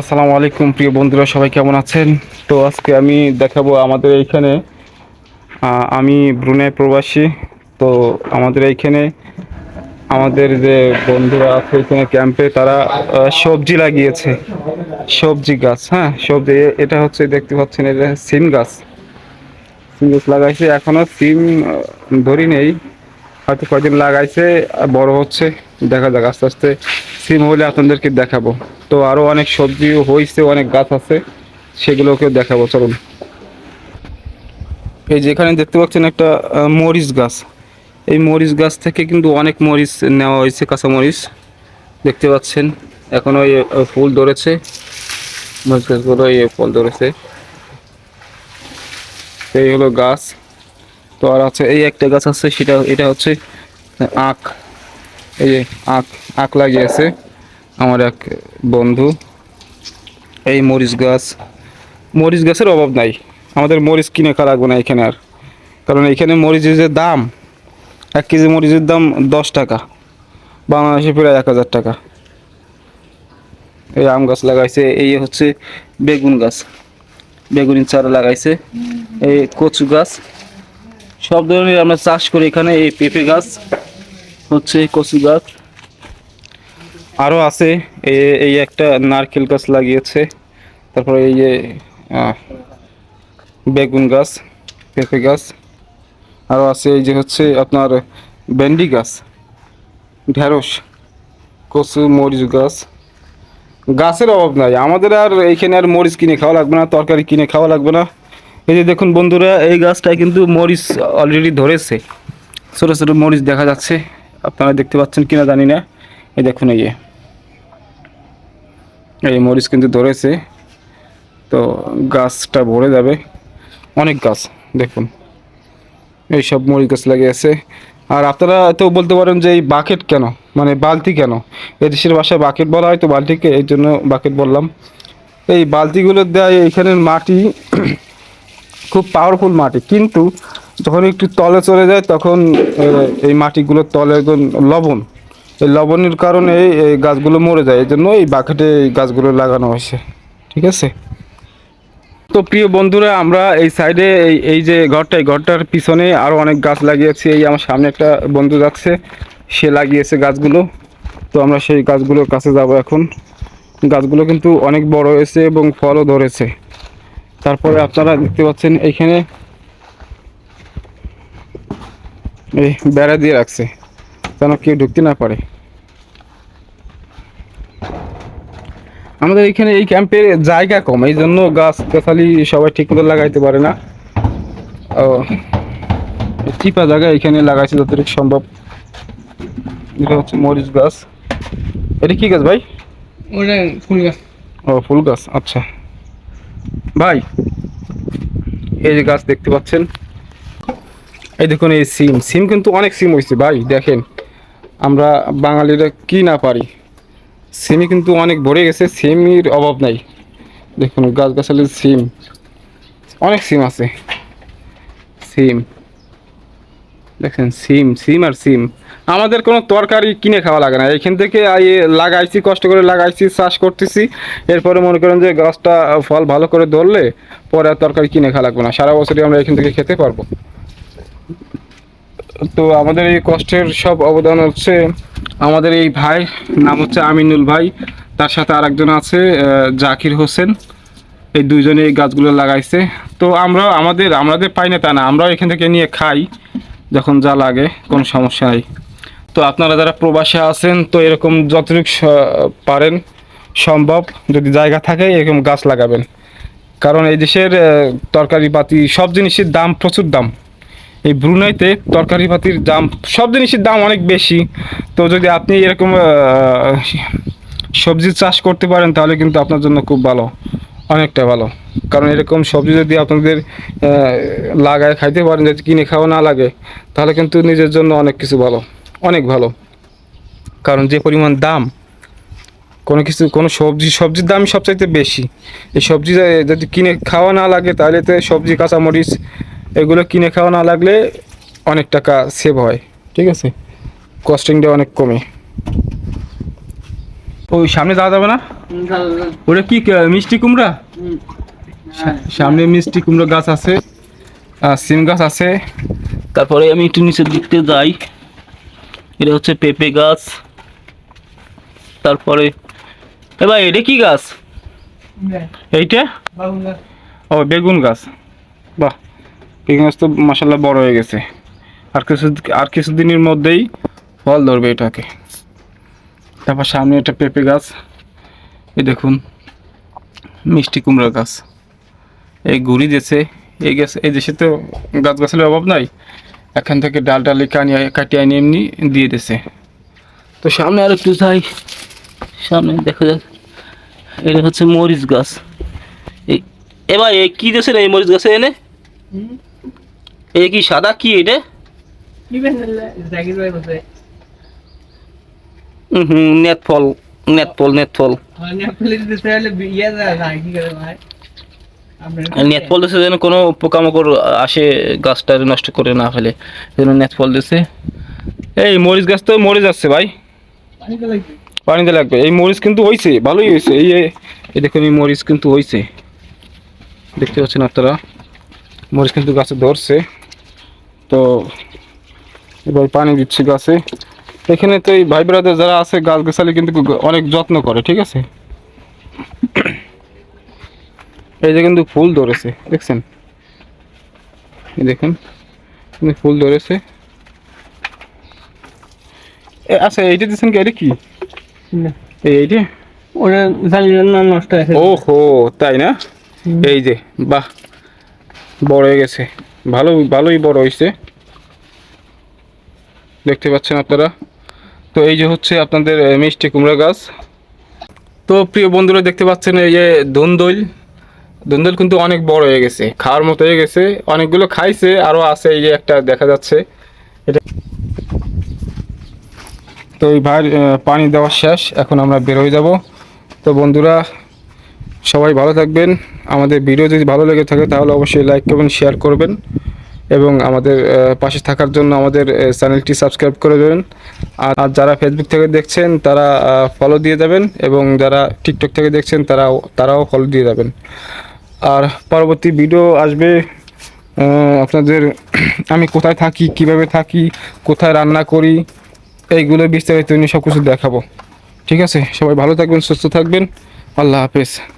আসসালামু আলাইকুম, প্রিয় বন্ধুরা, সবাই কেমন আছেন? তো আজকে আমি দেখাবো আমাদের এইখানে আমি ব্রুনাই প্রবাসী। তো আমাদের এইখানে আমাদের যে বন্ধুরা আছে এখানে ক্যাম্পে, তারা সবজি লাগিয়েছে। সবজি গাছ হ্যাঁ সবজি এটা হচ্ছে দেখতে পাচ্ছেন, এটা সিম গাছ। সিম গাছ লাগাইছে এখনও সিম ধরি নেই। হয়তো কয়দিন লাগাইছে বড় হচ্ছে। দেখা যাক আস্তে আস্তে সিম হলে আপনাদেরকে দেখাবো। তো আরও অনেক সবজি হয়েছে অনেক গাছ আছে সেগুলোকে দেখাবো চলুন। এই যে এখানে দেখতে পাচ্ছেন একটা মরিচ গাছ। এই মরিচ গাছ থেকে কিন্তু অনেক মরিচ নেওয়া হয়েছে কাঁচা মরিচ। দেখতে পাচ্ছেন এখনও আহ, ফুল ধরেছে। মরিচ গাছগুলো এই ফল ধরেছে। এই হলো গাছ। তো আর আছে এই একটা গাছ আছে সেটা এটা হচ্ছে আখ। এই যে আখ আখ লাগিয়েছে আমার এক বন্ধু। এই মরিচ গাছ, মরিচ গাছের অভাব নাই। আমাদের মরিচ কিনে খাওয়া লাগবে না এখানে আর। কারণ এখানে মরিচের যে দাম, এক কেজি মরিচের দাম দশ টাকা। বাংলাদেশে প্রায় এক হাজার টাকা। এই আম গাছ লাগাইছে, এই হচ্ছে বেগুন গাছ। বেগুনের চারা লাগাইছে, এই কচু গাছ। সব ধরনের আমরা চাষ করি এখানে, এই পেঁপে গাছ। হচ্ছে কচু গাছ। আরও আছে এই একটা নারকেল গাছ লাগিয়েছে। তারপরে এই যে বেগুন গাছ, পেঁপে গাছ। আরও আছে এই যে হচ্ছে আপনার ভেন্ডি গাছ, ঢেঁড়স, কচু, মরিচ গাছ। গাছের অভাব নাই, আমাদের আর এইখানে আর মরিচ কিনে খাওয়া লাগবে না, তরকারি কিনে খাওয়া লাগবে না। এই যে দেখুন বন্ধুরা, এই গাছটায় কিন্তু মরিচ অলরেডি ধরেছে। ছোটো ছোটো মরিচ দেখা যাচ্ছে। আপনারা দেখতে পাচ্ছেন কিনা জানি না। এই দেখুন এই এই মরিচ কিন্তু ধরেছে। তো গাছটা ভরে যাবে। অনেক গাছ, দেখুন। এই সব মরিচ গাছ লাগিয়েছে আর আপনারা তো বলতে পারেন যে এই বাকেট কেন? মানে বালতি কেন? এদেশের বাসায় বাকেট বলা হয়, তো বালতিকে এই জন্য বাকেট বললাম। এই বালতিগুলো দেয় এইখানের মাটি, খুব পাওয়ারফুল মাটি। কিন্তু যখন একটু তলে চলে যায়, তখন এই মাটিগুলোর তলে লবণ। এই লবণের কারণে এই এই গাছগুলো মরে যায়। এই জন্য এই বাকেটে এই গাছগুলো লাগানো হয়েছে। ঠিক আছে? তো প্রিয় বন্ধুরা, আমরা এই সাইডে এই এই যে ঘরটা, এই ঘরটার পিছনে আরও অনেক গাছ লাগিয়েছি। এই আমার সামনে একটা বন্ধু যাচ্ছে, সে লাগিয়েছে গাছগুলো। তো আমরা সেই গাছগুলোর কাছে যাব এখন। গাছগুলো কিন্তু অনেক বড় হয়েছে এবং ফলও ধরেছে। তারপরে আপনারা দেখতে পাচ্ছেন এইখানে এই বেড়া দিয়ে রাখছে যেন কেউ ঢুকতে না পারে। আমাদের এখানে এই ক্যাম্পে জায়গা কম এই জন্য গাছ গাছালি সবাই ঠিক মতো লাগাইতে পারে না। ও চিপা জায়গা এখানে লাগাইছে যতটুকু সম্ভব। এটা হচ্ছে মরিচ গাছ। এটা কি গাছ ভাই? ওটা ফুল গাছ। ও ফুল গাছ আচ্ছা। ভাই এই যে গাছ দেখতে পাচ্ছেন এই দেখুন, এই সিম। সিম কিন্তু অনেক সিম হয়েছে ভাই, দেখেন। আমরা বাঙালিরা কি না পারি? সিমি কিন্তু অনেক ভরে গেছে, সিমির অভাব নাই। দেখুন গাছ গাছালির সিম। অনেক সিম আছে। সিম। দেখেন, সিম সিম আর সিম। আমাদের কোনো তরকারি কিনে খাওয়া লাগে না। এখান থেকে লাগাইছি, কষ্ট করে লাগাইছি, চাষ করতেছি। এরপরে মনে করেন যে গাছটা ফল ভালো করে ধরলে পরে আর তরকারি কিনে খাওয়া লাগবে না। সারা বছরই আমরা এখান থেকে খেতে পারব। তো আমাদের এই কষ্টের সব অবদান হচ্ছে আমাদের এই ভাই নাম হচ্ছে আমিনুল ভাই। তার সাথে আরেকজন আছে জাকির হোসেন। এই দুইজনে এই গাছগুলো লাগাইছে। তো আমরা আমাদের আমাদের পাই না তা না আমরাও এখান থেকে নিয়ে খাই যখন যা লাগে কোনো সমস্যা নাই। তো আপনারা যারা প্রবাসে আছেন তো এরকম যতটুকু পারেন সম্ভব যদি জায়গা থাকে এরকম গাছ লাগাবেন। কারণ এই দেশের আহ, তরকারিপাতি সব জিনিসের দাম প্রচুর দাম। এই ব্রুনাইতে তরকারিপাতির দাম, সব জিনিসের দাম অনেক বেশি। তো যদি আপনি এরকম সবজি চাষ করতে পারেন, তাহলে কিন্তু আপনার জন্য খুব ভালো, অনেকটা ভালো। কারণ এরকম সবজি যদি আপনাদের লাগায় খাইতে পারেন, যদি কিনে খাওয়া না লাগে, তাহলে কিন্তু নিজের জন্য অনেক কিছু ভালো, অনেক ভালো। কারণ যে পরিমাণ দাম, কোনো কিছু, কোনো সবজি, সবজির দাম সবচাইতে বেশি। এই সবজি যদি কিনে খাওয়া না লাগে, তাহলে তো সবজি, কাঁচামরিচ এগুলো কিনে খাওয়া না লাগলে অনেক টাকা সেভ হয় ঠিক আছে? কস্টিংটা অনেক কমে। ওই সামনে যাওয়া যাবে না? ওটা কি মিষ্টি কুমড়া? সামনে মিষ্টি কুমড়ো গাছ আছে আর সিম গাছ আছে। তারপরে আমি একটু নিচের দিক থেকে যাই। এটা হচ্ছে পেঁপে গাছ। তারপরে এ ভাই এটা কি গাছ? এইটা? ও বেগুন গাছ। বাহ। বেগুন গাছ তো মাসাল্লাহ বড় হয়ে গেছে। আর কিছু আর কিছুদিনের মধ্যেই ফল ধরবে এটাকে। তারপর সামনে একটা পেঁপে গাছ। এই দেখুন, মিষ্টি কুমড়া গাছ। এই গুড়ি দিয়েছে। এই গাছ এই দেশে তো গাছ গাছের অভাব নাই। এখান থেকে ডাল ডালি কানিয়ে কাটিয়ে আনি এমনি দিয়ে দিয়েছে। তো সামনে আর একটু যাই। সামনে দেখা যাক। এটা হচ্ছে মরিচ গাছ। এই এ ভাই, এ কি দিয়েছেন এই মরিচ গাছে এনে? এ কি সাদা কি এটা? হুম net fall net fall net fall. আপনি দিতে হলে ইয়ে নেট ফল যেন কোনো পোকামাকড় আসে গাছটা নষ্ট করে না ফেলে যেন নেট ফল দিয়েছে এই মরিচ গাছ তো মরে যাচ্ছে ভাই। পানিতে লাগবে। এই মরিচ কিন্তু হয়েছে ভালোই হয়েছে এই দেখুন এই মরিচ কিন্তু হয়েছে দেখতে পাচ্ছেন আপনারা? মরিচ কিন্তু গাছে ধরছে। তো এবার পানি দিচ্ছি গাছে। এখানে তো এই ভাই ব্রাদার যারা আছে গাছ গাছালি কিন্তু অনেক যত্ন করে ঠিক আছে? এই যে কিন্তু ফুল ধরেছে দেখছেন? এই দেখুন ফুল ধরেছে। আচ্ছা এইটা দিচ্ছেন কি? এটা কি? এইটা? ওটা জানি না নষ্ট হয়েছে। ও হো তাই না? এই যে বাহ। বড় হয়ে গেছে। ভালো, ভালোই বড় হয়েছে। দেখতে পাচ্ছেন আপনারা। তো এই যে হচ্ছে আপনাদের মিষ্টি কুমড়া গাছ। তো প্রিয় বন্ধুরা, দেখতে পাচ্ছেন এই যে ধুন্দল। ধুন্দল কিন্তু অনেক বড় হয়ে গেছে, খাওয়ার মতো হয়ে গেছে। অনেকগুলো খাইছে আরও আছে এই যে একটা দেখা যাচ্ছে। এটা তো এই ভাই পানি দেওয়া শেষ, এখন আমরা বের হয়ে যাব। তো বন্ধুরা সবাই ভালো থাকবেন। আমাদের ভিডিও যদি ভালো লেগে থাকে, তাহলে অবশ্যই লাইক করবেন শেয়ার করবেন এবং আমাদের পাশে থাকার জন্য আমাদের চ্যানেলটি সাবস্ক্রাইব করে দেবেন। আর যারা ফেসবুক থেকে দেখছেন, তারা ফলো দিয়ে যাবেন এবং যারা টিকটক থেকে দেখছেন, তারাও তারাও ফলো দিয়ে যাবেন। আর পরবর্তী ভিডিও আসবে আপনাদের, আমি কোথায় থাকি, কীভাবে থাকি, কোথায় রান্না করি, এইগুলো বিস্তারিত নিয়ে সব কিছু দেখাবো। ঠিক আছে? সবাই ভালো থাকবেন, সুস্থ থাকবেন। আল্লাহ হাফেজ।